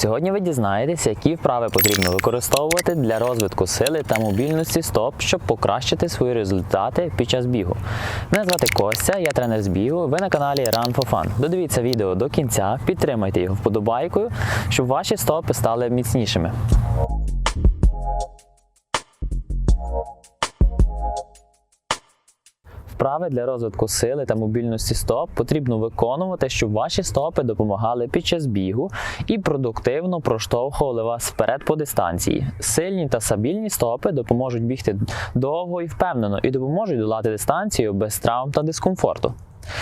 Сьогодні ви дізнаєтеся, які вправи потрібно використовувати для розвитку сили та мобільності стоп, щоб покращити свої результати під час бігу. Мене звати Костя, я тренер з бігу. Ви на каналі Run for Fun. Додивіться відео до кінця, підтримайте його вподобайкою, щоб ваші стопи стали міцнішими. Вправи для розвитку сили та мобільності стоп потрібно виконувати, щоб ваші стопи допомагали під час бігу і продуктивно проштовхували вас вперед по дистанції. Сильні та стабільні стопи допоможуть бігти довго і впевнено і допоможуть долати дистанцію без травм та дискомфорту.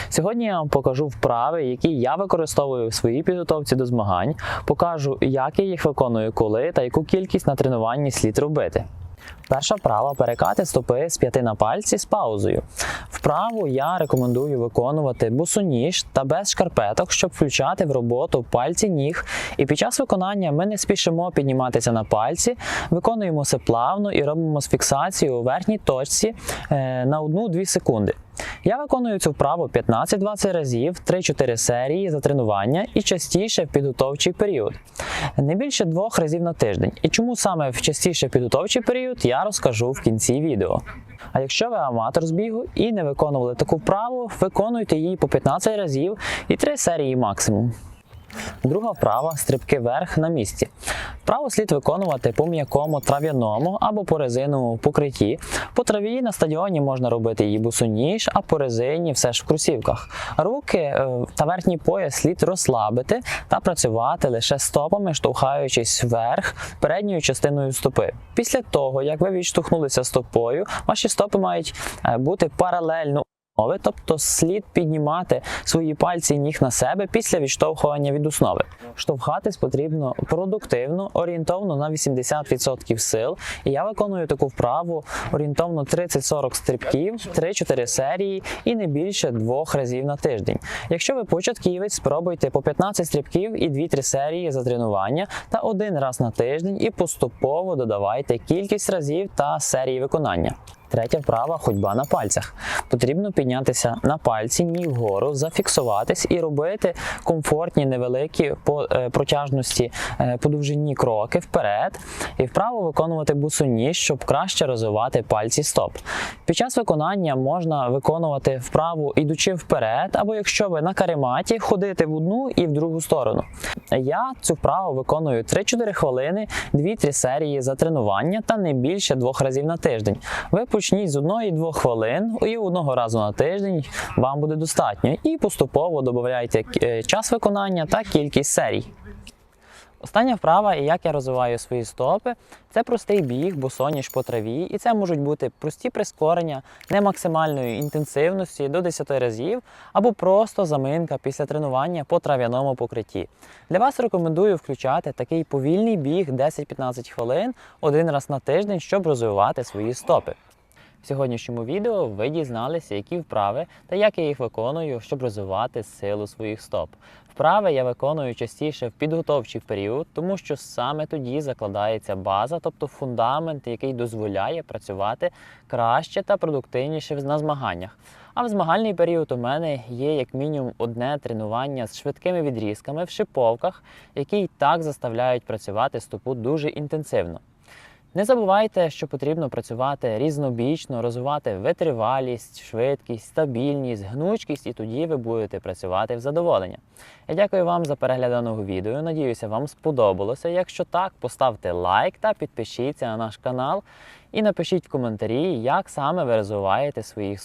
Сьогодні я вам покажу вправи, які я використовую в своїй підготовці до змагань, покажу, як я їх виконую коли та яку кількість на тренуванні слід робити. Перша вправа перекати стопи з п'яти на пальці з паузою. Вправу я рекомендую виконувати босоніж та без шкарпеток, щоб включати в роботу пальці ніг. І під час виконання ми не спішимо підніматися на пальці, виконуємо це плавно і робимо з фіксацією у верхній точці е, на 1-2 секунди. Я виконую цю вправу 15-20 разів, 3-4 серії за тренування і частіше в підготовчий період. Не більше двох разів на тиждень. І чому саме в частіше підготовчий період, я розкажу в кінці відео. А якщо ви аматор з бігу і не виконували таку вправу, виконуйте її по 15 разів і 3 серії максимум. Друга вправа стрибки вверх на місці. Вправу слід виконувати по м'якому трав'яному або по резиновому покритті. По траві на стадіоні можна робити її босоніж, а по резині все ж в кросівках. Руки е, та верхній пояс слід розслабити та працювати лише стопами, штовхаючись вверх передньою частиною стопи. Після того, як ви відштовхнулися стопою, ваші стопи мають е, бути паралельно основи, тобто слід піднімати свої пальці ніг на себе після відштовхування від основи. Штовхатись потрібно продуктивно, орієнтовно на 80% сил. І я виконую таку вправу орієнтовно 30-40 стрибків, 3-4 серії і не більше двох разів на тиждень. Якщо ви початківець, спробуйте по 15 стрибків і 2-3 серії за тренування та один раз на тиждень і поступово додавайте кількість разів та серії виконання. Третя вправа ходьба на пальцях. Потрібно піднятися на пальці, ніг вгору, зафіксуватись і робити комфортні невеликі по е, протяжності е, по довжині кроки вперед. І вправо виконувати бусоніж, щоб краще розвивати пальці стоп. Під час виконання можна виконувати вправу ідучи вперед, або якщо ви на карематі, ходити в одну і в другу сторону. Я цю вправу виконую 3-4 хвилини, 2-3 серії за тренування та не більше двох разів на тиждень. Ви почніть з одної-двох хвилин і одного разу на тиждень вам буде достатньо. І поступово додавайте е, час виконання та кількість серій. Остання вправа, і як я розвиваю свої стопи, це простий біг, босоніж по траві, і це можуть бути прості прискорення не максимальної інтенсивності до 10 разів, або просто заминка після тренування по трав'яному покритті. Для вас рекомендую включати такий повільний біг 10-15 хвилин один раз на тиждень, щоб розвивати свої стопи. В сьогоднішньому відео ви дізналися, які вправи та як я їх виконую, щоб розвивати силу своїх стоп. Вправи я виконую частіше в підготовчий період, тому що саме тоді закладається база, тобто фундамент, який дозволяє працювати краще та продуктивніше на змаганнях. А в змагальний період у мене є як мінімум одне тренування з швидкими відрізками в шиповках, які й так заставляють працювати стопу дуже інтенсивно. Не забувайте, що потрібно працювати різнобічно, розвивати витривалість, швидкість, стабільність, гнучкість, і тоді ви будете працювати в задоволення. Я дякую вам за перегляд відео. Надіюся, вам сподобалося. Якщо так, поставте лайк та підпишіться на наш канал і напишіть в коментарі, як саме ви розвиваєте своїх